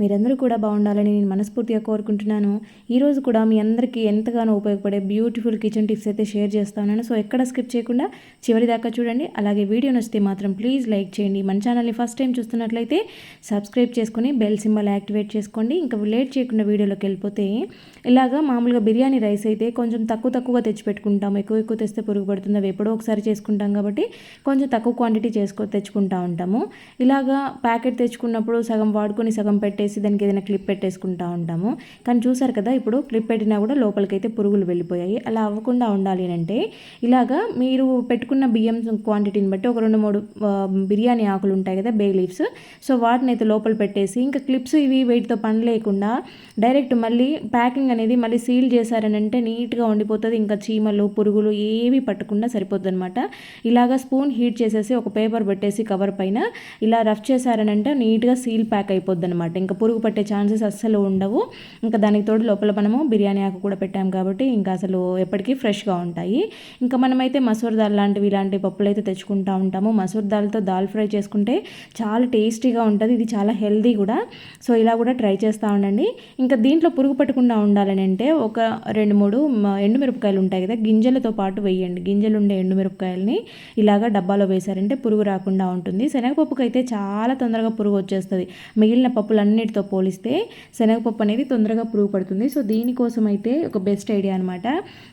మీరందరూ కూడా బాగుండాలని నేను మనస్ఫూర్తిగా కోరుకుంటున్నాను. ఈరోజు కూడా మీ అందరికీ ఎంతగానో ఉపయోగపడే బ్యూటిఫుల్ కిచెన్ టిప్స్ అయితే షేర్ చేస్తాను సో ఎక్కడ స్కిప్ చేయకుండా చివరి దాకా చూడండి. అలాగే వీడియో నచ్చితే మాత్రం ప్లీజ్ లైక్ చేయండి. మన ఛానల్ని ఫస్ట్ టైం చూస్తున్నట్లయితే సబ్స్క్రైబ్ చేసుకొని బెల్ సింబల్ యాక్టివేట్ చేసుకోండి. ఇంకా లేట్ చేయకుండా వీడియోలోకి వెళ్ళిపోతే ఇలాగా మామూలుగా బిర్యానీ రైస్ అయితే కొంచెం తక్కువ తక్కువగా తెచ్చిపెట్టుకుంటాం. ఎక్కువ ఎక్కువ తెస్తే పురుగు పడుతుంది అవి ఎప్పుడో ఒకసారి చేసుకుంటాం కాబట్టి కొంచెం తక్కువ క్వాంటిటీ చేసుకో తెచ్చుకుంటా ఉంటాము. ఇలాగా ప్యాకెట్ తెచ్చుకున్నప్పుడు సగం వాడుకొని సగం పెట్టే పెట్టేసి దానికి ఏదైనా క్లిప్ పెట్టేసుకుంటా ఉంటాము. కానీ చూసారు కదా ఇప్పుడు క్లిప్ పెట్టినా కూడా లోపలికైతే పురుగులు వెళ్ళిపోయాయి. అలా అవ్వకుండా ఉండాలి అంటే ఇలాగా మీరు పెట్టుకున్న బియ్యం క్వాంటిటీని బట్టి ఒక రెండు మూడు బిర్యానీ ఆకులు ఉంటాయి కదా బే లీవ్స్. సో వాటిని అయితే లోపల పెట్టేసి ఇంకా క్లిప్స్ ఇవి వీటితో పని లేకుండా డైరెక్ట్ మళ్ళీ ప్యాకింగ్ అనేది మళ్ళీ సీల్ చేశారని అంటే నీట్గా ఉండిపోతుంది. ఇంకా చీమలు పురుగులు ఏవి పట్టకుండా సరిపోతుంది అనమాట ఇలాగా స్పూన్ హీట్ చేసేసి ఒక పేపర్ పెట్టేసి కవర్ పైన ఇలా రఫ్ చేశారనంటే నీట్గా సీల్ ప్యాక్ అయిపోద్ది అనమాట ఇంకా ఇంకా పురుగు పట్టే ఛాన్సెస్ అస్సలు ఉండవు. ఇంకా దానికి తోడు లోపల మనము బిర్యానీ ఆకు కూడా పెట్టాం కాబట్టి ఇంకా అసలు ఎప్పటికీ ఫ్రెష్గా ఉంటాయి. ఇంకా మనమైతే మసూర్ దాల్ లాంటివి ఇలాంటి పప్పులు అయితే తెచ్చుకుంటూ ఉంటాము. మసూర్ దాల్తో దాల్ ఫ్రై చేసుకుంటే చాలా టేస్టీగా ఉంటుంది. ఇది చాలా హెల్దీ కూడా. సో ఇలా కూడా ట్రై చేస్తూ ఉండండి. ఇంకా దీంట్లో పురుగు పట్టకుండా ఉండాలని అంటే ఒక రెండు మూడు ఎండుమిరపకాయలు ఉంటాయి కదా గింజలతో పాటు వేయండి. గింజలు ఉండే ఎండుమిరపకాయలని ఇలాగా డబ్బాలో వేశారంటే పురుగు రాకుండా ఉంటుంది. శనగపప్పుకు అయితే చాలా తొందరగా పురుగు వచ్చేస్తుంది. మిగిలిన పప్పులన్నీ అన్నిటితో పోలిస్తే శనగపప్పు అనేది తొందరగా పురుగు పడుతుంది. సో దీనికోసం అయితే ఒక బెస్ట్ ఐడియా అనమాట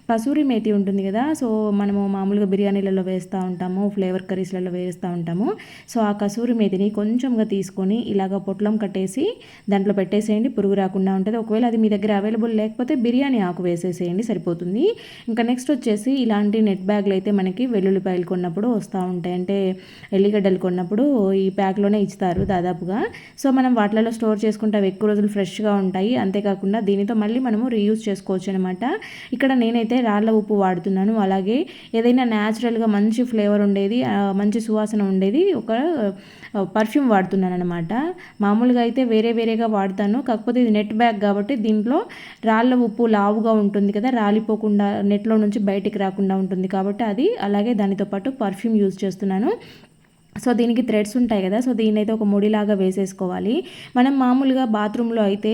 కసూరి మేతి ఉంటుంది కదా సో మనము మామూలుగా బిర్యానీలలో వేస్తూ ఉంటాము ఫ్లేవర్ కర్రీస్లలో వేస్తూ ఉంటాము. సో ఆ కసూరి మేతిని కొంచెంగా తీసుకొని ఇలాగ పొట్లం కట్టేసి దాంట్లో పెట్టేసేయండి పురుగు రాకుండా ఉంటుంది. ఒకవేళ అది మీ దగ్గర అవైలబుల్ లేకపోతే బిర్యానీ ఆకు వేసేసేయండి సరిపోతుంది. ఇంకా నెక్స్ట్ వచ్చేసి ఇలాంటి నెట్ బ్యాగ్లు అయితే మనకి వెల్లుల్లిపాయలు కొన్నప్పుడు వస్తూ ఉంటాయి. అంటే ఎల్లిగడ్డలు కొన్నప్పుడు ఈ ప్యాక్లోనే ఇస్తారు దాదాపుగా. సో మనం వాటిలలో స్టోర్ చేసుకుంటే అవి ఎక్కువ రోజులు ఫ్రెష్గా ఉంటాయి. అంతేకాకుండా దీనితో మళ్ళీ మనము రీయూజ్ చేసుకోవచ్చు అనమాట ఇక్కడ నేనైతే రాళ్ళ ఉప్పు వాడుతున్నాను. అలాగే ఏదైనా న్యాచురల్గా మంచి ఫ్లేవర్ ఉండేది మంచి సువాసన ఉండేది ఒక పర్ఫ్యూమ్ వాడుతున్నాను అనమాట మామూలుగా అయితే వేరే వేరేగా వాడతాను. కాకపోతే ఇది నెట్ బ్యాగ్ కాబట్టి దీంట్లో రాళ్ళ ఉప్పు లావుగా ఉంటుంది కదా రాలిపోకుండా నెట్లో నుంచి బయటికి రాకుండా ఉంటుంది కాబట్టి అది. అలాగే దానితో పాటు పర్ఫ్యూమ్ యూజ్ చేస్తున్నాను. సో దీనికి థ్రెడ్స్ ఉంటాయి కదా సో దీన్ని అయితే ఒక ముడిలాగా వేసేసుకోవాలి. మనం మామూలుగా బాత్రూంలో అయితే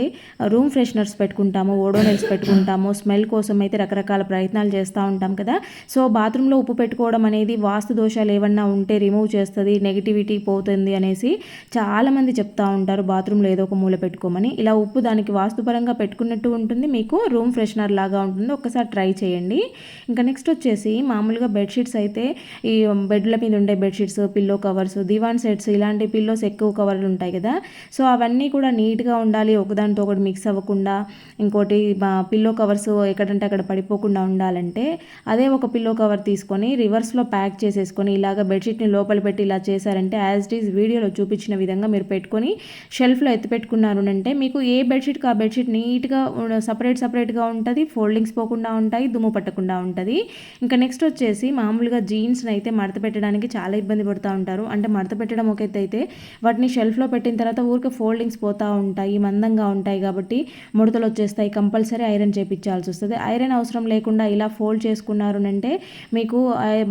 రూమ్ ఫ్రెషనర్స్ పెట్టుకుంటాము ఓడోనెల్స్ పెట్టుకుంటాము స్మెల్ కోసం అయితే రకరకాల ప్రయత్నాలు చేస్తూ ఉంటాం కదా. సో బాత్రూంలో ఉప్పు పెట్టుకోవడం అనేది వాస్తు దోషాలు ఏమన్నా ఉంటే రిమూవ్ చేస్తుంది నెగిటివిటీ పోతుంది అనేసి చాలామంది చెప్తూ ఉంటారు బాత్రూంలో ఏదో ఒక మూల పెట్టుకోమని. ఇలా ఉప్పు దానికి వాస్తుపరంగా పెట్టుకున్నట్టు ఉంటుంది మీకు రూమ్ ఫ్రెషనర్ లాగా ఉంటుంది. ఒకసారి ట్రై చేయండి. ఇంకా నెక్స్ట్ వచ్చేసి మామూలుగా బెడ్షీట్స్ అయితే ఈ బెడ్ల మీద ఉండే bedsheets pillow covers divan sets ఇలాంటి పిల్లోస్ ఎక్కువ కవర్లు ఉంటాయి కదా. సో అవన్నీ కూడా నీట్గా ఉండాలి ఒకదానితో ఒకటి మిక్స్ అవ్వకుండా ఇంకోటి పిల్లో కవర్స్ ఎక్కడంటే అక్కడ పడిపోకుండా ఉండాలంటే అదే ఒక పిల్లో కవర్ తీసుకొని రివర్స్లో ప్యాక్ చేసేసుకొని ఇలాగ బెడ్షీట్ని లోపల పెట్టి ఇలా చేశారంటే యాజ్ ఇట్ ఈస్ వీడియోలో చూపించిన విధంగా మీరు పెట్టుకొని షెల్ఫ్లో ఎత్తిపెట్టుకున్నారు అంటే మీకు ఏ బెడ్షీట్కి ఆ బెడ్షీట్ నీట్గా సపరేట్ సపరేట్గా ఉంటుంది ఫోల్డింగ్స్ పోకుండా ఉంటాయి దుమ్ము పట్టకుండా ఉంటుంది. ఇంకా నెక్స్ట్ వచ్చేసి మామూలుగా జీన్స్ని అయితే మడత పెట్టడానికి చాలా ఇబ్బంది పడుతూ ఉంటారు. చేస్తారు. అంటే మడత పెట్టడం ఒక అయితే వాటిని షెల్ఫ్లో పెట్టిన తర్వాత ఊరికే ఫోల్డింగ్స్ పోతూ ఉంటాయి మందంగా ఉంటాయి కాబట్టి ముడతలు వచ్చేస్తాయి. కంపల్సరీ ఐరన్ చేపించాల్సి వస్తుంది. ఐరన్ అవసరం లేకుండా ఇలా ఫోల్డ్ చేసుకున్నారు అంటే మీకు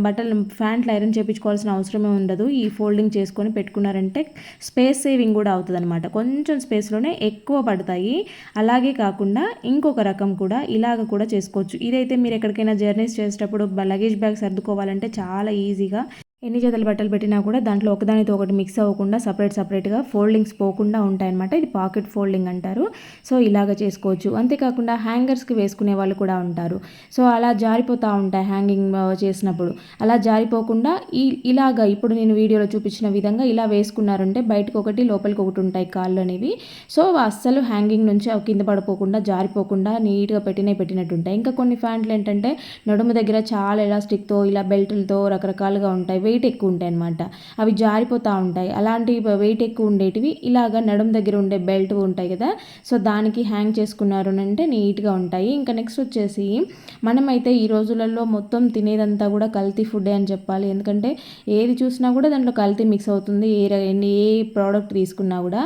బట్టలు ఫ్యాంట్లు ఐరన్ చేయించుకోవాల్సిన అవసరమే ఉండదు. ఈ ఫోల్డింగ్ చేసుకొని పెట్టుకున్నారంటే స్పేస్ సేవింగ్ కూడా అవుతుంది అనమాట కొంచెం స్పేస్లోనే ఎక్కువ పడతాయి. అలాగే కాకుండా ఇంకొక రకం కూడా ఇలాగ కూడా చేసుకోవచ్చు. ఇదైతే మీరు ఎక్కడికైనా జర్నీస్ చేసేటప్పుడు లగేజ్ బ్యాగ్ సర్దుకోవాలంటే చాలా ఈజీగా ఎన్ని జతలు బట్టలు పెట్టినా కూడా దాంట్లో ఒకదానితో ఒకటి మిక్స్ అవ్వకుండా సపరేట్ సపరేట్గా ఫోల్డింగ్స్ పోకుండా ఉంటాయన్నమాట. ఇది పాకెట్ ఫోల్డింగ్ అంటారు. సో ఇలాగ చేసుకోవచ్చు. అంతేకాకుండా హ్యాంగర్స్కి వేసుకునే వాళ్ళు కూడా ఉంటారు. సో అలా జారిపోతూ ఉంటాయి హ్యాంగింగ్ uh, చేసినప్పుడు. అలా జారిపోకుండా ఈ ఇలాగ ఇప్పుడు నేను వీడియోలో చూపించిన విధంగా ఇలా వేసుకున్నారంటే బయటకు ఒకటి లోపలికి ఒకటి ఉంటాయి కాళ్ళు అనేవి. సో అస్సలు హ్యాంగింగ్ నుంచి కింద పడిపోకుండా జారిపోకుండా నీట్గా పెట్టినవి పెట్టినట్టు ఉంటాయి. ఇంకా కొన్ని ఫ్యాంట్లు ఏంటంటే నడుము దగ్గర చాలా ఎలాస్టిక్తో ఇలా బెల్ట్లతో రకరకాలుగా ఉంటాయి. వెయిట్ ఎక్కువ ఉంటాయి అనమాట అవి జారిపోతూ ఉంటాయి. అలాంటి వెయిట్ ఎక్కువ ఉండేటివి ఇలాగ నడుం దగ్గర ఉండే బెల్ట్ ఉంటాయి కదా సో దానికి హ్యాంగ్ చేసుకున్నారు అంటే నీట్గా ఉంటాయి. ఇంకా నెక్స్ట్ వచ్చేసి మనమైతే ఈ రోజులలో మొత్తం తినేదంతా కూడా కల్తీ ఫుడ్ అని చెప్పాలి. ఎందుకంటే ఏది చూసినా కూడా దాంట్లో కల్తీ మిక్స్ అవుతుంది. ఏ ఏ ప్రోడక్ట్ తీసుకున్నా కూడా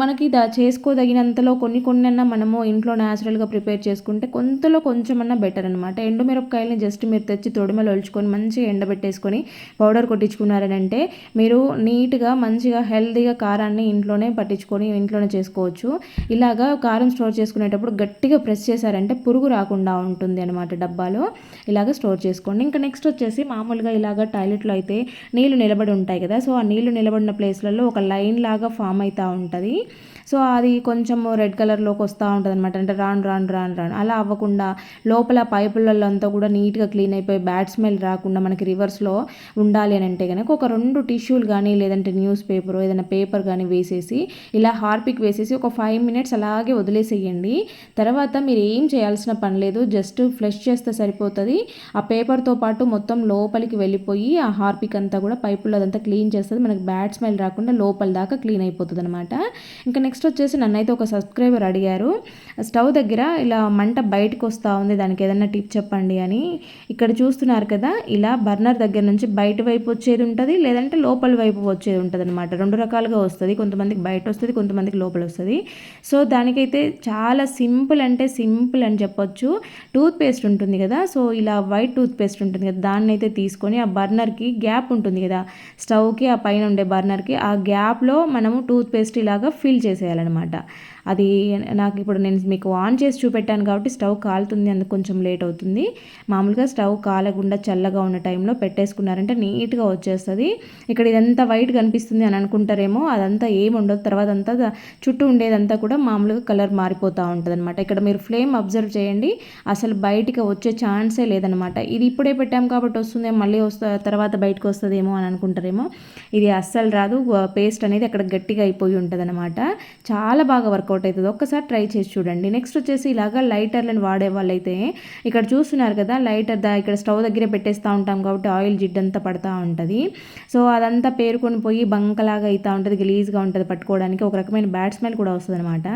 మనకి దా చేసుకోదగినంతలో కొన్ని కొన్ని అన్నా మనము ఇంట్లో న్యాచురల్గా ప్రిపేర్ చేసుకుంటే కొంతలో కొంచెం అన్నా బెటర్ అనమాట ఎండుమిరపకాయలని జస్ట్ మీరు తెచ్చి తొడిమలు ఒలుచుకొని మంచిగా ఎండబెట్టేసుకొని పౌడర్ ఎవరు కొట్టించుకున్నారని అంటే మీరు నీట్గా మంచిగా హెల్తీగా కారాన్ని ఇంట్లోనే పట్టించుకొని ఇంట్లోనే చేసుకోవచ్చు. ఇలాగా కారం స్టోర్ చేసుకునేటప్పుడు గట్టిగా ప్రెస్ చేశారంటే పురుగు రాకుండా ఉంటుంది అనమాట డబ్బాలో. ఇలాగ స్టోర్ చేసుకోండి. ఇంకా నెక్స్ట్ వచ్చేసి మామూలుగా ఇలాగ టాయిలెట్లో అయితే నీళ్ళు నిలబడి ఉంటాయి కదా సో ఆ నీళ్ళు నిలబడిన ప్లేస్లలో ఒక లైన్ లాగా ఫామ్ అవుతూ ఉంటుంది. సో అది కొంచెం రెడ్ కలర్లోకి వస్తూ ఉంటుంది అనమాట అంటే రాను రాను రాను రాను. అలా అవ్వకుండా లోపల పైపులలో అంతా కూడా నీట్గా క్లీన్ అయిపోయి బ్యాడ్ స్మెల్ రాకుండా మనకి రివర్స్లో ఉండాలి అని అంటే కనుక ఒక రెండు టిష్యూలు కానీ లేదంటే న్యూస్ పేపర్ ఏదైనా పేపర్ కానీ వేసేసి ఇలా హార్పిక్ వేసేసి ఒక ఫైవ్ మినిట్స్ అలాగే వదిలేసేయండి. తర్వాత మీరు ఏం చేయాల్సిన పని లేదు జస్ట్ ఫ్లెష్ చేస్తే సరిపోతుంది. ఆ పేపర్తో పాటు మొత్తం లోపలికి వెళ్ళిపోయి ఆ హార్పిక్ అంతా కూడా పైపుల్లో అదంతా క్లీన్ చేస్తుంది. మనకి బ్యాడ్ స్మెల్ రాకుండా లోపల దాకా క్లీన్ అయిపోతుంది అనమాట ఇంకా నెక్స్ట్ వచ్చేసి నన్నైతే ఒక సబ్స్క్రైబర్ అడిగారు స్టవ్ దగ్గర ఇలా మంట బయటకు వస్తూ ఉంది దానికి ఏదైనా టిప్ చెప్పండి అని. ఇక్కడ చూస్తున్నారు కదా ఇలా బర్నర్ దగ్గర నుంచి బయట వైపు వచ్చేది ఉంటుంది లేదంటే లోపల వైపు వచ్చేది ఉంటుంది అనమాట రెండు రకాలుగా వస్తుంది కొంతమందికి బయట వస్తుంది కొంతమందికి లోపల వస్తుంది. సో దానికైతే చాలా సింపుల్ అంటే సింపుల్ అని చెప్పొచ్చు. టూత్ పేస్ట్ ఉంటుంది కదా సో ఇలా వైట్ టూత్ పేస్ట్ ఉంటుంది కదా దాన్ని అయితే తీసుకొని ఆ బర్నర్కి గ్యాప్ ఉంటుంది కదా స్టవ్కి ఆ పైన ఉండే బర్నర్కి ఆ గ్యాప్లో మనము టూత్ పేస్ట్ ఇలాగా ఫిల్ చేసేయాలన్నమాట అది నాకు ఇప్పుడు నేను మీకు ఆన్ చేసి చూపెట్టాను కాబట్టి స్టవ్ కాలుతుంది అందుకు కొంచెం లేట్ అవుతుంది. మామూలుగా స్టవ్ కాలకుండా చల్లగా ఉన్న టైంలో పెట్టేసుకున్నారంటే నీట్గా వచ్చేస్తుంది. ఇక్కడ ఇదంతా వైట్ కనిపిస్తుంది అని అనుకుంటారేమో అదంతా ఏమి ఉండదు. తర్వాత అంతా చుట్టూ ఉండేదంతా కూడా మామూలుగా కలర్ మారిపోతూ ఉంటుంది అనమాట ఇక్కడ మీరు ఫ్లేమ్ అబ్జర్వ్ చేయండి. అసలు బయటికి వచ్చే ఛాన్సే లేదనమాట ఇది ఇప్పుడే పెట్టాం కాబట్టి వస్తుంది మళ్ళీ వస్తా తర్వాత బయటకు వస్తుందేమో అని అనుకుంటారేమో. ఇది అస్సలు రాదు. పేస్ట్ అనేది అక్కడ గట్టిగా అయిపోయి ఉంటుంది అనమాట చాలా బాగా వర్క్ వర్కౌట్ అవుతుంది. ఒక్కసారి ట్రై చేసి చూడండి. నెక్స్ట్ వచ్చేసి ఇలాగా లైటర్లను వాడే వాళ్ళైతే ఇక్కడ చూస్తున్నారు కదా లైటర్ దా ఇక్కడ స్టవ్ దగ్గరే పెట్టేస్తూ ఉంటాం కాబట్టి ఆయిల్ జిడ్డంతా పడుతూ ఉంటుంది. సో అదంతా పేరుకొని పోయి బంకలాగా అవుతూ ఉంటుంది గలీజ్గా ఉంటుంది పట్టుకోవడానికి. ఒక రకమైన బ్యాడ్ స్మెల్ కూడా వస్తుంది అనమాట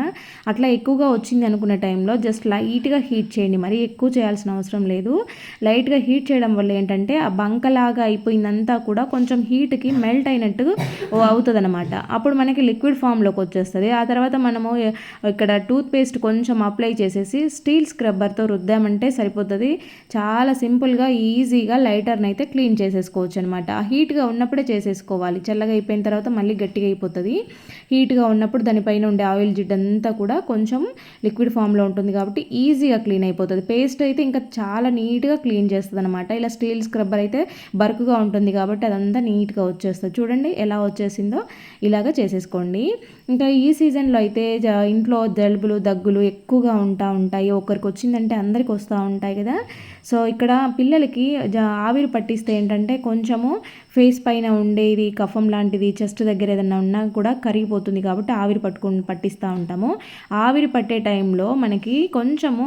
అట్లా ఎక్కువగా వచ్చింది అనుకున్న టైంలో జస్ట్ లైట్గా హీట్ చేయండి. మరీ ఎక్కువ చేయాల్సిన అవసరం లేదు. లైట్గా హీట్ చేయడం వల్ల ఏంటంటే ఆ బంకలాగా అయిపోయిందంతా కూడా కొంచెం హీట్కి మెల్ట్ అయినట్టు అవుతుంది అనమాట అప్పుడు మనకి లిక్విడ్ ఫామ్లోకి వచ్చేస్తుంది. ఆ తర్వాత మనము ఇక్కడ టూత్ పేస్ట్ కొంచెం అప్లై చేసేసి స్టీల్ స్క్రబ్బర్తో రుద్దామంటే సరిపోతుంది. చాలా సింపుల్గా ఈజీగా లైటర్ని అయితే క్లీన్ చేసేసుకోవచ్చు అనమాట హీట్గా ఉన్నప్పుడే చేసేసుకోవాలి. చల్లగా అయిపోయిన తర్వాత మళ్ళీ గట్టిగా అయిపోతుంది. హీట్గా ఉన్నప్పుడు దానిపైన ఉండే ఆయిల్ జిడ్డంతా కూడా కొంచెం లిక్విడ్ ఫామ్లో ఉంటుంది కాబట్టి ఈజీగా క్లీన్ అయిపోతుంది. పేస్ట్ అయితే ఇంకా చాలా నీట్గా క్లీన్ చేస్తుంది అనమాట ఇలా స్టీల్ స్క్రబ్బర్ అయితే బర్క్గా ఉంటుంది కాబట్టి అదంతా నీట్గా వచ్చేస్తుంది. చూడండి ఎలా వచ్చేసిందో ఇలాగ చేసేసుకోండి. ఇంకా ఈ సీజన్లో అయితే ఇంట్లో జలుబులు దగ్గులు ఎక్కువగా ఉంటా ఉంటాయి. ఒకరికి వచ్చిందంటే అందరికి వస్తూ ఉంటాయి కదా. సో ఇక్కడ పిల్లలకి ఆవిరి పట్టిస్తే ఏంటంటే కొంచెము ఫేస్ పైన ఉండేది కఫం లాంటిది చెస్ట్ దగ్గర ఏదైనా ఉన్నా కూడా కరిగిపోతుంది కాబట్టి ఆవిరి పట్టుకుని పట్టిస్తూ ఉంటాము. ఆవిరి పట్టే టైంలో మనకి కొంచెము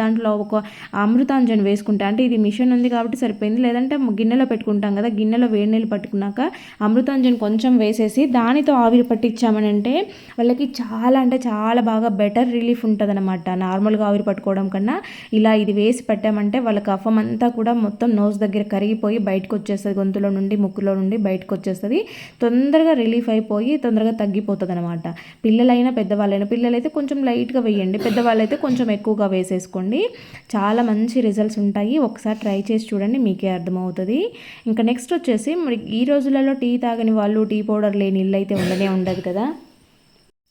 దాంట్లో ఒక అమృతాంజన్ వేసుకుంటా అంటే ఇది మిషన్ ఉంది కాబట్టి సరిపోయింది. లేదంటే గిన్నెలో పెట్టుకుంటాం కదా గిన్నెలో వేడి నీళ్ళు పట్టుకున్నాక అమృతాంజన్ కొంచెం వేసేసి దానితో ఆవిరి పట్టించామని అంటే వాళ్ళకి చాలా అంటే చాలా బాగా బెటర్ రిలీఫ్ ఉంటుంది అనమాట నార్మల్గా ఆవిరి పట్టుకోవడం కన్నా ఇలా ఇది వేసి పెట్టామంటే వాళ్ళ కఫం అంతా కూడా మొత్తం నోస్ దగ్గర కరిగిపోయి బయటకు వచ్చేస్తుంది గొంతులో నుండి ముక్కులో నుండి బయటకు వచ్చేస్తుంది తొందరగా రిలీఫ్ అయిపోయి తొందరగా తగ్గిపోతుంది అనమాట పిల్లలైనా పెద్దవాళ్ళైనా పిల్లలైతే కొంచెం లైట్గా వేయండి. పెద్దవాళ్ళైతే కొంచెం ఎక్కువగా వేసేసుకోండి. చాలా మంచి రిజల్ట్స్ ఉంటాయి. ఒకసారి ట్రై చేసి చూడండి మీకే అర్థమవుతుంది. ఇంకా నెక్స్ట్ వచ్చేసి మరి ఈ రోజులలో టీ తాగని వాళ్ళు టీ పౌడర్ లేని ఇల్లు అయితే ఉండనే ఉండదు కదా.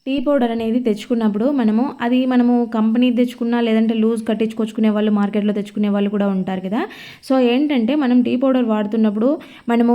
టీ పౌడర్ అనేది తెచ్చుకున్నప్పుడు మనము అది మనము కంపెనీ తెచ్చుకున్నా లేదంటే లూజ్ కట్టించుకొచ్చుకునే వాళ్ళు మార్కెట్లో తెచ్చుకునే వాళ్ళు కూడా ఉంటారు కదా. సో ఏంటంటే మనం టీ పౌడర్ వాడుతున్నప్పుడు మనము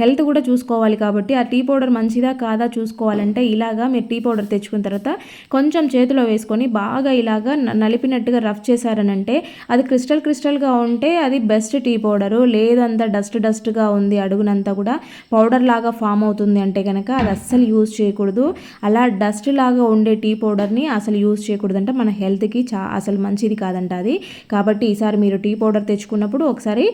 హెల్త్ కూడా చూసుకోవాలి కాబట్టి ఆ టీ పౌడర్ మంచిదా కాదా చూసుకోవాలంటే ఇలాగా మీరు టీ పౌడర్ తెచ్చుకున్న తర్వాత కొంచెం చేతిలో వేసుకొని బాగా ఇలాగా నలిపినట్టుగా రఫ్ చేశారనంటే అది క్రిస్టల్ క్రిస్టల్గా ఉంటే అది బెస్ట్ టీ పౌడరు. లేదంతా డస్ట్ డస్ట్గా ఉంది అడుగునంతా కూడా పౌడర్ లాగా ఫామ్ అవుతుంది అంటే కనుక అది అస్సలు యూజ్ చేయకూడదు. అలా డస్ట్ డస్ట్ లాగా ఉండే టీ పౌడర్ని అసలు యూజ్ చేయకూడదంట. మన హెల్త్కి చా అసలు మంచిది కాదంట అది. కాబట్టి ఈసారి మీరు టీ పౌడర్ తెచ్చుకున్నప్పుడు ఒకసారి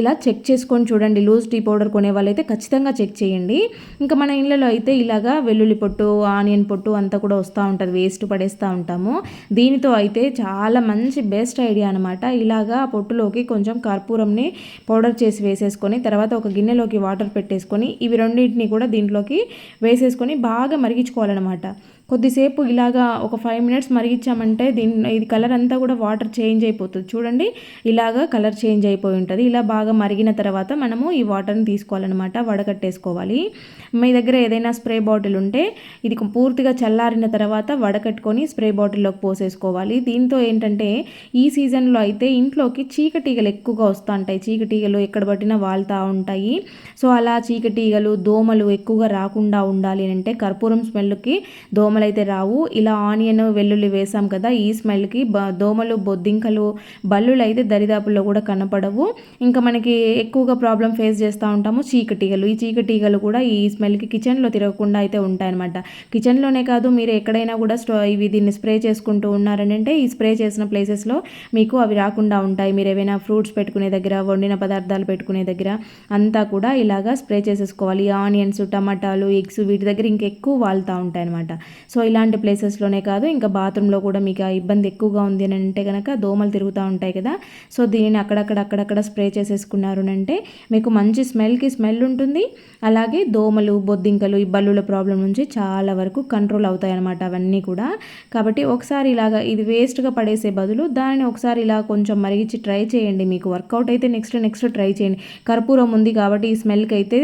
ఇలా చెక్ చేసుకొని చూడండి. లూజ్ టీ పౌడర్ కొనే వాళ్ళైతే ఖచ్చితంగా చెక్ చేయండి. ఇంకా మన ఇళ్ళలో అయితే ఇలాగా వెల్లుల్లి పొట్టు ఆనియన్ పొట్టు అంతా కూడా వస్తూ ఉంటుంది. వేస్ట్ పడేస్తూ ఉంటాము. దీనితో అయితే చాలా మంచి బెస్ట్ ఐడియా అనమాట ఇలాగా పొట్టులోకి కొంచెం కర్పూరంని పౌడర్ చేసి వేసేసుకొని తర్వాత ఒక గిన్నెలోకి వాటర్ పెట్టేసుకొని ఇవి రెండింటిని కూడా దీంట్లోకి వేసేసుకొని బాగా మరిగించుకోవాలన్నమాట. కొద్దిసేపు ఇలాగా ఒక ఫైవ్ మినిట్స్ మరిగించామంటే దీని ఇది కలర్ అంతా కూడా వాటర్ చేంజ్ అయిపోతుంది. చూడండి ఇలాగా కలర్ చేంజ్ అయిపోయి ఉంటుంది. ఇలా బాగా మరిగిన తర్వాత మనము ఈ వాటర్ని తీసుకోవాలన్నమాట వడకట్టేసుకోవాలి. మీ దగ్గర ఏదైనా స్ప్రే బాటిల్ ఉంటే ఇది పూర్తిగా చల్లారిన తర్వాత వడకట్టుకొని స్ప్రే బాటిల్లోకి పోసేసుకోవాలి. దీంతో ఏంటంటే ఈ సీజన్లో అయితే ఇంట్లోకి చీకటీగలు ఎక్కువగా వస్తూ ఉంటాయి చీకటీగలు ఎక్కడ పట్టినా వాళ్తూ ఉంటాయి. సో అలా చీకటీగలు దోమలు ఎక్కువగా రాకుండా ఉండాలి అంటే కర్పూరం స్మెల్కి దోమలు అయితే రావు. ఇలా ఆనియన్ వెల్లుల్లి వేసాం కదా ఈ స్మెల్కి దోమలు బొద్దింకలు బల్లులు అయితే దరిదాపుల్లో కూడా కనపడవు. ఇంకా మనకి ఎక్కువగా ప్రాబ్లం ఫేస్ చేస్తూ ఉంటాము చీకటీగలు. ఈ చీకటీగలు కూడా ఈ స్మెల్కి కిచెన్లో తిరగకుండా అయితే ఉంటాయన్నమాట. కిచెన్లోనే కాదు మీరు ఎక్కడైనా కూడా స్టో ఇవి దీన్ని స్ప్రే చేసుకుంటూ ఉన్నారని అంటే ఈ స్ప్రే చేసిన ప్లేసెస్లో మీకు అవి రాకుండా ఉంటాయి. మీరు ఏవైనా ఫ్రూట్స్ పెట్టుకునే దగ్గర వండిన పదార్థాలు పెట్టుకునే దగ్గర అంతా కూడా ఇలాగా స్ప్రే చేసేసుకోవాలి. ఆనియన్స్ టమాటాలు ఎగ్స్ వీటి దగ్గర ఇంకెక్కువ వాళ్తూ ఉంటాయి అనమాట సో ఇలాంటి ప్లేసెస్లోనే కాదు ఇంకా బాత్రూంలో కూడా మీకు ఆ ఇబ్బంది ఎక్కువగా ఉంది అని అంటే కనుక దోమలు తిరుగుతూ ఉంటాయి కదా. సో దీనిని అక్కడక్కడ అక్కడక్కడ స్ప్రే చేసేసుకున్నారు అంటే మీకు మంచి స్మెల్కి స్మెల్ ఉంటుంది. అలాగే దోమలు బొద్దింకలు ఈ బల్లుల ప్రాబ్లం నుంచి చాలా వరకు కంట్రోల్ అవుతాయి అనమాట అవన్నీ కూడా. కాబట్టి ఒకసారి ఇలాగా ఇది వేస్ట్గా పడేసే బదులు దానిని ఒకసారి ఇలా కొంచెం మరిగించి ట్రై చేయండి మీకు. వర్కౌట్ అయితే నెక్స్ట్ నెక్స్ట్ ట్రై చేయండి. కర్పూరం ఉంది కాబట్టి ఈ స్మెల్కి అయితే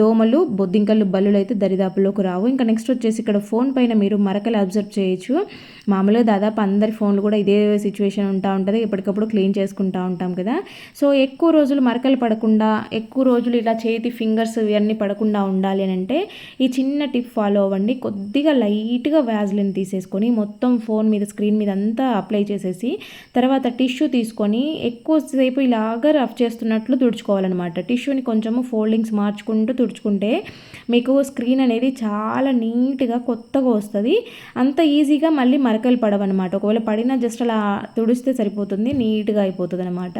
దోమలు బొద్దింకలు బల్లులు అయితే దరిదాపులోకి రావు. ఇంకా నెక్స్ట్ వచ్చేసి ఇక్కడ ఫోన్ పైన మీరు మరకలు అబ్జర్వ్ చేయొచ్చు. మామూలుగా దాదాపు అందరి ఫోన్లు కూడా ఇదే సిచ్యువేషన్ ఉంటా ఉంటుంది. ఎప్పటికప్పుడు క్లీన్ చేసుకుంటూ ఉంటాం కదా. సో ఎక్కువ రోజులు మరకలు పడకుండా ఎక్కువ రోజులు ఇలా చేతి ఫింగర్స్ ఇవన్నీ పడకుండా ఉండాలి అని అంటే ఈ చిన్న టిప్ ఫాలో అవ్వండి. కొద్దిగా లైట్గా వ్యాజ్లిన్ తీసేసుకొని మొత్తం ఫోన్ మీద స్క్రీన్ మీద అంతా అప్లై చేసేసి తర్వాత టిష్యూ తీసుకొని ఎక్కువసేపు ఇలాగా రఫ్ చేస్తున్నట్లు తుడుచుకోవాలన్నమాట. టిష్యూని కొంచెము ఫోల్డింగ్స్ మార్చుకుంటూ తుడుచుకుంటే మీకు స్క్రీన్ అనేది చాలా నీట్గా కొత్తగా వస్తుంది. అంత ఈజీగా మళ్ళీ మరకలు పడవన్నమాట. ఒకవేళ పడినా జస్ట్ అలా తుడిస్తే సరిపోతుంది నీట్గా అయిపోతుంది అనమాట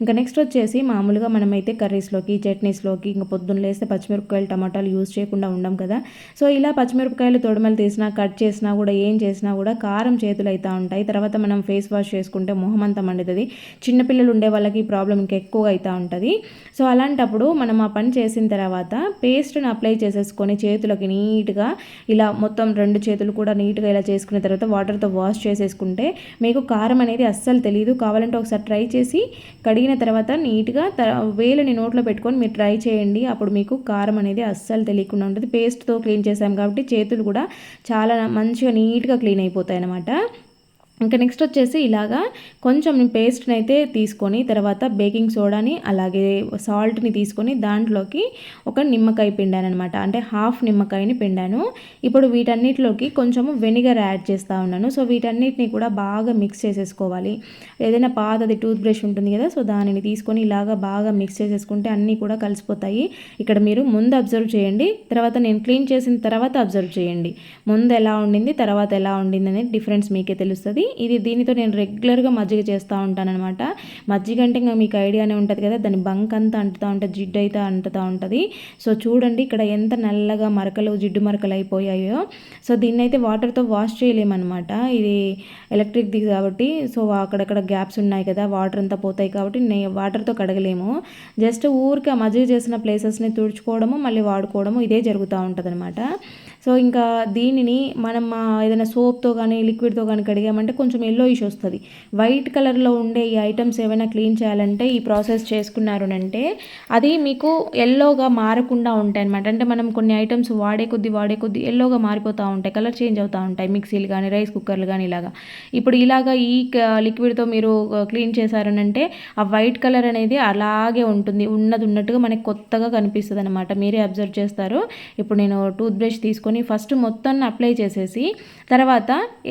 ఇంకా నెక్స్ట్ వచ్చేసి మామూలుగా మనమైతే కర్రీస్లోకి చట్నీస్లోకి ఇంకా పొద్దున్న లేస్తే పచ్చిమిరపకాయలు టమాటాలు యూజ్ చేయకుండా ఉండం కదా. సో ఇలా పచ్చిమిరపకాయలు తొడమలు తీసినా కట్ చేసినా కూడా ఏం చేసినా కూడా కారం చేతులు అవుతూ ఉంటాయి. తర్వాత మనం ఫేస్ వాష్ చేసుకుంటే మొహం అంతా మండుతుంది చిన్నపిల్లలు ఉండే వాళ్ళకి ప్రాబ్లం ఇంకా ఎక్కువగా అవుతూ ఉంటుంది. సో అలాంటప్పుడు మనం ఆ పని చేసిన తర్వాత పేస్ట్ని అప్లై చేసేసుకొని చేతులకి నీట్గా ఇలా మొత్తం రెండు చేతులు కూడా నీట్గా ఇలా చేసుకున్న తర్వాత వాటర్తో వాష్ చేసేసుకుంటే మీకు కారం అనేది అస్సలు తెలియదు కావాలంటే ఒకసారి ట్రై చేసి కడిగిన అయిన తర్వాత నీట్గా వేలని నోట్లో పెట్టుకొని మీరు ట్రై చేయండి. అప్పుడు మీకు కారం అనేది అస్సలు తెలియకుండా ఉంటుంది. పేస్ట్తో క్లీన్ చేసాం కాబట్టి చేతులు కూడా చాలా మంచిగా నీట్గా క్లీన్ అయిపోతాయి అన్నమాట ఇంకా నెక్స్ట్ వచ్చేసి ఇలాగా కొంచెం పేస్ట్ని అయితే తీసుకొని తర్వాత బేకింగ్ సోడాని అలాగే సాల్ట్ని తీసుకొని దాంట్లోకి ఒక నిమ్మకాయ పిండాను అనమాట అంటే హాఫ్ నిమ్మకాయని పిండాను. ఇప్పుడు వీటన్నిటిలోకి కొంచెము వెనిగర్ యాడ్ చేస్తూ ఉన్నాను. సో వీటన్నిటిని కూడా బాగా మిక్స్ చేసేసుకోవాలి. ఏదైనా పాతది టూత్ బ్రష్ ఉంటుంది కదా సో దానిని తీసుకొని ఇలాగా బాగా మిక్స్ చేసేసుకుంటే అన్నీ కూడా కలిసిపోతాయి. ఇక్కడ మీరు ముందు అబ్జర్వ్ చేయండి తర్వాత నేను క్లీన్ చేసిన తర్వాత అబ్జర్వ్ చేయండి. ముందు ఎలా ఉండింది తర్వాత ఎలా ఉండింది అనేది డిఫరెన్స్ మీకే తెలుస్తుంది. ఇది దీనితో నేను రెగ్యులర్గా మజ్జిగ చేస్తూ ఉంటానన్నమాట. మజ్జిగ అంటే ఇంకా మీకు ఐడియానే ఉంటుంది కదా దాని బంక్ అంతా అంటుతూ ఉంటుంది జిడ్డు అయితే అంటుతూ ఉంటుంది. సో చూడండి ఇక్కడ ఎంత నల్లగా మరకలు జిడ్డు మరకలు అయిపోయాయో. సో దీన్ని అయితే వాటర్తో వాష్ చేయలేమన్నమాట. ఇది ఎలక్ట్రిక్ది కాబట్టి సో అక్కడక్కడ గ్యాప్స్ ఉన్నాయి కదా వాటర్ అంతా పోతాయి కాబట్టి నే వాటర్తో కడగలేము. జస్ట్ ఊరికే మజ్జిగ చేసిన ప్లేసెస్ని తుడుచుకోవడము మళ్ళీ వాడుకోవడము ఇదే జరుగుతూ ఉంటుంది సో ఇంకా దీనిని మనం ఏదైనా సోప్తో కానీ లిక్విడ్తో కానీ కడిగామంటే కొంచెం ఎల్లో ఇష్ వస్తుంది. వైట్ కలర్లో ఉండే ఈ ఐటమ్స్ ఏమైనా క్లీన్ చేయాలంటే ఈ ప్రాసెస్ చేసుకున్నారు అంటే అది మీకు ఎల్లోగా మారకుండా ఉంటాయి అనమాట అంటే మనం కొన్ని ఐటమ్స్ వాడే కొద్దీ వాడే కొద్దీ ఎల్లోగా మారిపోతూ ఉంటాయి కలర్ చేంజ్ అవుతూ ఉంటాయి మిక్సీలు కానీ రైస్ కుక్కర్లు కానీ ఇలాగా. ఇప్పుడు ఇలాగా ఈ లిక్విడ్తో మీరు క్లీన్ చేశారనంటే ఆ వైట్ కలర్ అనేది అలాగే ఉంటుంది. ఉన్నది ఉన్నట్టుగా మనకి కొత్తగా కనిపిస్తుంది అనమాట మీరే అబ్జర్వ్ చేస్తారు. ఇప్పుడు నేను టూత్ బ్రష్ తీసుకొని తీసుకొని ఫస్ట్ మొత్తాన్ని అప్లై చేసేసి తర్వాత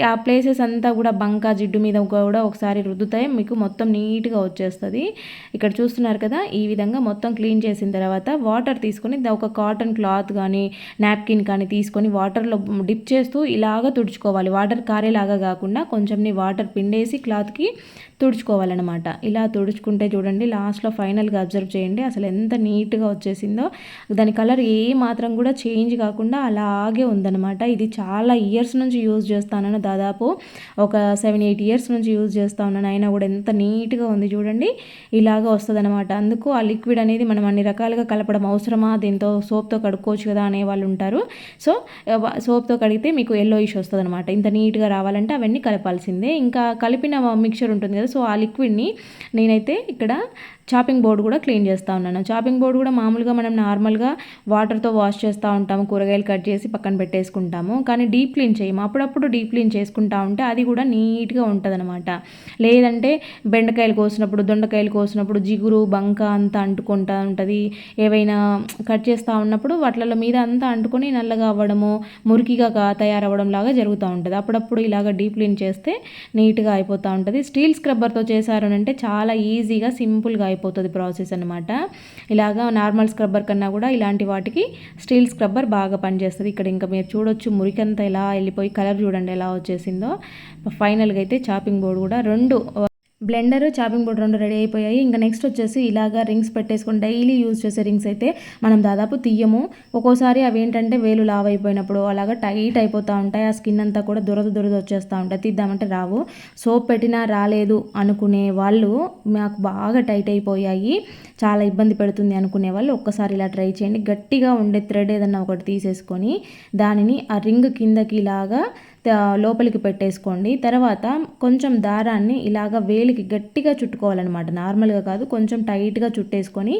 ఆ ప్లేసెస్ అంతా కూడా బంక జిడ్డు మీద కూడా ఒకసారి రుద్దుతాయి. మీకు మొత్తం నీట్గా వచ్చేస్తుంది. ఇక్కడ చూస్తున్నారు కదా ఈ విధంగా మొత్తం క్లీన్ చేసిన తర్వాత వాటర్ తీసుకొని ఒక కాటన్ క్లాత్ కానీ నాప్కిన్ కానీ తీసుకొని వాటర్లో డిప్ చేస్తూ ఇలాగ తుడుచుకోవాలి. వాటర్ కారేలాగా కాకుండా కొంచెంని వాటర్ పిండేసి క్లాత్కి తుడుచుకోవాలన్నమాట. ఇలా తుడుచుకుంటే చూడండి లాస్ట్లో ఫైనల్గా అబ్జర్వ్ చేయండి అసలు ఎంత నీట్గా వచ్చేసిందో. దాని కలర్ ఏ మాత్రం కూడా చేంజ్ కాకుండా అలాగే ఉందన్నమాట. ఇది చాలా ఇయర్స్ నుంచి యూజ్ చేస్తాను దాదాపు ఒక సెవెన్ ఎయిట్ ఇయర్స్ నుంచి యూజ్ చేస్తా ఉన్నాను అయినా కూడా ఎంత నీట్గా ఉంది చూడండి. ఇలాగ వస్తుందన్నమాట. అందుకు ఆ లిక్విడ్ అనేది మనం అన్ని రకాలుగా కలపడం అవసరమా? దీంతో సోప్తో కడుక్కోవచ్చు కదా అనే వాళ్ళు ఉంటారు. సో సోప్తో కడిగితే మీకు ఎల్లో ఇష్యూ వస్తుంది అనమాట ఇంత నీట్గా రావాలంటే అవన్నీ కలపాల్సిందే. ఇంకా కలిపిన మిక్చర్ ఉంటుంది కదా సో ఆ లిక్విడ్ని నేనైతే ఇక్కడ చాపింగ్ బోర్డు కూడా క్లీన్ చేస్తూ ఉన్నాను. చాపింగ్ బోర్డు కూడా మామూలుగా మనం నార్మల్గా వాటర్తో వాష్ చేస్తూ ఉంటాము కూరగాయలు కట్ చేసి పక్కన పెట్టేసుకుంటాము. కానీ డీప్ క్లీన్ చేయము. అప్పుడప్పుడు డీప్ క్లీన్ చేసుకుంటా ఉంటే అది కూడా నీట్గా ఉంటుందన్నమాట. లేదంటే బెండకాయలు కోసినప్పుడు దొండకాయలు కోసినప్పుడు జిగురు బంక అంతా అంటుకుంటా ఉంటుంది. ఏవైనా కట్ చేస్తూ ఉన్నప్పుడు వాటిల మీద అంతా అంటుకొని నల్లగా అవ్వడము మురికిగా తయారవ్వడం లాగా జరుగుతూ ఉంటుంది. అప్పుడప్పుడు ఇలాగ డీప్ క్లీన్ చేస్తే నీట్గా అయిపోతూ ఉంటుంది. స్టీల్ స్క్రబ్బర్తో చేశారు అంటే చాలా ఈజీగా సింపుల్గా అయిపోతుంది ప్రాసెస్ అనమాట ఇలాగా నార్మల్ స్క్రబ్బర్ కన్నా కూడా ఇలాంటి వాటికి స్టీల్ స్క్రబ్బర్ బాగా పనిచేస్తుంది. ఇక్కడ ఇంకా మీరు చూడొచ్చు మురికంతా ఎలా వెళ్ళిపోయి కలర్ చూడండి ఎలా వచ్చేసిందో. ఫైనల్గా అయితే చాపింగ్ బోర్డు కూడా రెండు బ్లెండర్ చాపింగ్ బోర్డు రెండు రెడీ అయిపోయాయి. ఇంకా నెక్స్ట్ వచ్చేసి ఇలాగా రింగ్స్ పెట్టేసుకుని డైలీ యూజ్ చేసే రింగ్స్ అయితే మనం దాదాపు తీయము. ఒక్కోసారి అవి ఏంటంటే వేలు లావ్ అయిపోయినప్పుడు అలాగా టైట్ అయిపోతూ ఉంటాయి. ఆ స్కిన్ అంతా కూడా దురద దురద వచ్చేస్తూ ఉంటాయి. తీద్దామంటే రావు. సోప్ పెట్టినా రాలేదు అనుకునే వాళ్ళు మాకు బాగా టైట్ అయిపోయాయి. చాలా ఇబ్బంది పెడుతుంది అనుకునే వాళ్ళు ఒక్కసారి ఇలా ట్రై చేయండి. గట్టిగా ఉండే థ్రెడ్ ఏదన్నా ఒకటి తీసేసుకొని దానిని ఆ రింగ్ కిందకి ఇలాగా లోపలికి పెట్టేసుకోండి. తర్వాత కొంచెం దారాన్ని ఇలాగ వేలికి గట్టిగా చుట్టుకోవాలన్నమాట. నార్మల్గా కాదు కొంచెం టైట్గా చుట్టేసుకొని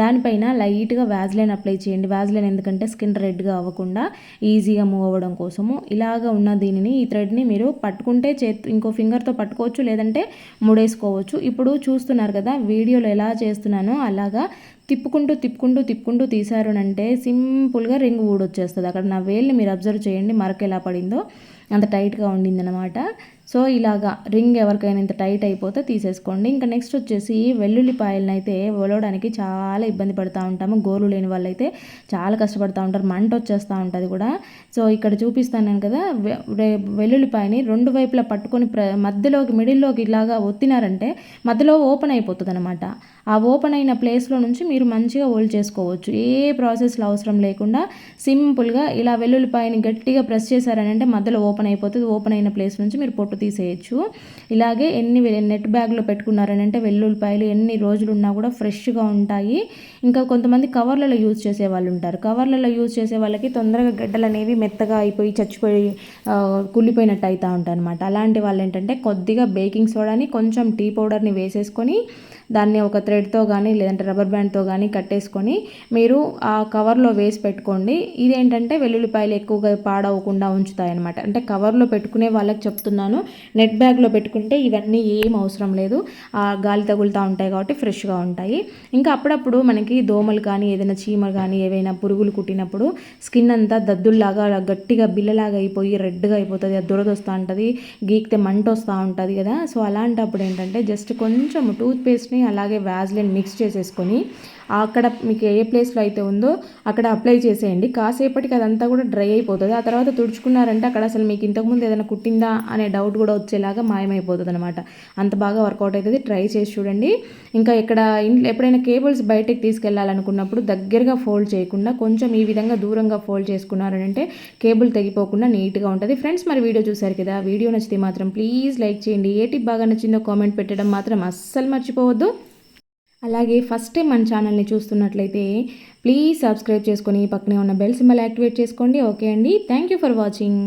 దానిపైన లైట్గా వ్యాజ్లైన్ అప్లై చేయండి. వ్యాజ్లైన్ ఎందుకంటే స్కిన్ రెడ్గా అవ్వకుండా ఈజీగా మూవ్ అవ్వడం కోసము. ఇలాగ ఉన్న దీనిని ఈ థ్రెడ్ని మీరు పట్టుకుంటే చేతి ఇంకో ఫింగర్తో పట్టుకోవచ్చు లేదంటే ముడేసుకోవచ్చు. ఇప్పుడు చూస్తున్నారు కదా వీడియోలో ఎలా చేస్తున్నానో అలాగా తిప్పుకుంటూ తిప్పుకుంటూ తిప్పుకుంటూ తీశారు అంటే సింపుల్గా రింగ్ ఊడొచ్చేస్తుంది. అక్కడ నా వేల్ని మీరు అబ్జర్వ్ చేయండి మరక ఎలా పడిందో అంత టైట్గా ఉండిందనమాట సో ఇలాగా రింగ్ ఎవరికైనా ఇంత టైట్ అయిపోతే తీసేసుకోండి. ఇంకా నెక్స్ట్ వచ్చేసి వెల్లుల్లిపాయలను అయితే ఒలవడానికి చాలా ఇబ్బంది పడుతూ ఉంటాము. గోరు లేని వాళ్ళైతే చాలా కష్టపడుతూ ఉంటారు. మంట వచ్చేస్తూ ఉంటుంది కూడా. సో ఇక్కడ చూపిస్తాను కదా వెల్లుల్లిపాయని రెండు వైపులా పట్టుకొని ప్ర మధ్యలోకి మిడిల్లోకి ఇలాగా ఒత్తినారంటే మధ్యలో ఓపెన్ అయిపోతుంది అనమాట ఆ ఓపెన్ అయిన ప్లేస్లో నుంచి మీరు మంచిగా హోల్డ్ చేసుకోవచ్చు. ఏ ప్రాసెస్లో అవసరం లేకుండా సింపుల్గా ఇలా వెల్లుల్లిపాయని గట్టిగా ప్రెస్ చేశారని అంటే మధ్యలో ఓపెన్ అయిపోతుంది. ఓపెన్ అయిన ప్లేస్ నుంచి మీరు పొట్టు తీసేయచ్చు. ఇలాగే ఎన్ని నెట్ బ్యాగ్లో పెట్టుకున్నారని అంటే వెల్లుల్లిపాయలు ఎన్ని రోజులు ఉన్నా కూడా ఫ్రెష్గా ఉంటాయి. ఇంకా కొంతమంది కవర్లలో యూజ్ చేసే వాళ్ళు ఉంటారు. కవర్లలో యూజ్ చేసే వాళ్ళకి తొందరగా గడ్డలు అనేవి మెత్తగా అయిపోయి చచ్చిపోయి కుళ్ళిపోయినట్టు అవుతూ ఉంటాయి అనమాట అలాంటి వాళ్ళు ఏంటంటే కొద్దిగా బేకింగ్ సోడాని కొంచెం టీ పౌడర్ని వేసేసుకొని దాన్ని ఒక థ్రెడ్తో కానీ లేదంటే రబ్బర్ బ్యాండ్తో కానీ కట్టేసుకొని మీరు ఆ కవర్లో వేసి పెట్టుకోండి. ఇదేంటంటే వెల్లుల్లిపాయలు ఎక్కువగా పాడవకుండా ఉంచుతాయి అనమాట అంటే కవర్లో పెట్టుకునే వాళ్ళకి చెప్తున్నాను. నెట్ బ్యాగ్లో పెట్టుకుంటే ఇవన్నీ ఏం అవసరం లేదు. ఆ గాలి తగులుతూ ఉంటాయి కాబట్టి ఫ్రెష్గా ఉంటాయి. ఇంకా అప్పుడప్పుడు మనకి దోమలు కానీ ఏదైనా చీమలు కానీ ఏవైనా పురుగులు కుట్టినప్పుడు స్కిన్ అంతా దద్దుల్లాగా గట్టిగా బిల్లలాగా అయిపోయి రెడ్గా అయిపోతుంది. అది దురదొస్తూ ఉంటుంది. గీకితే మంట వస్తూ ఉంటుంది కదా. సో అలాంటప్పుడు ఏంటంటే జస్ట్ కొంచెం టూత్ పేస్ట్ని అలాగే వ్యాజ్లిన్ మిక్స్ చేసేసుకొని అక్కడ మీకు ఏ ప్లేస్లో అయితే ఉందో అక్కడ అప్లై చేసేయండి. కాసేపటికి అదంతా కూడా డ్రై అయిపోతుంది. ఆ తర్వాత తుడుచుకున్నారంటే అక్కడ అసలు మీకు ఇంతకుముందు ఏదైనా కుట్టిందా అనే డౌట్ కూడా వచ్చేలాగా మాయమైపోతుంది అనమాట అంత బాగా వర్కౌట్ అవుతుంది ట్రై చేసి చూడండి. ఇంకా ఇక్కడ ఇంట్లో ఎప్పుడైనా కేబుల్స్ బయటకు తీసుకెళ్ళాలనుకున్నప్పుడు దగ్గరగా ఫోల్డ్ చేయకుండా కొంచెం ఈ విధంగా దూరంగా ఫోల్డ్ చేసుకున్నారంటే కేబుల్ తెగిపోకుండా నీట్గా ఉంటుంది. ఫ్రెండ్స్ మరి వీడియో చూసారు కదా? వీడియో నచ్చితే మాత్రం ప్లీజ్ లైక్ చేయండి. ఏ టిప్ బాగా నచ్చిందో కామెంట్ పెట్టడం మాత్రం అస్సలు మర్చిపోవద్దు. అలాగే ఫస్ట్ టైం మన ఛానల్ని చూస్తున్నట్లయితే ప్లీజ్ సబ్స్క్రైబ్ చేసుకొని పక్కనే ఉన్న బెల్ సింబల్ యాక్టివేట్ చేసుకోండి. ఓకే అండి. Thank you for watching.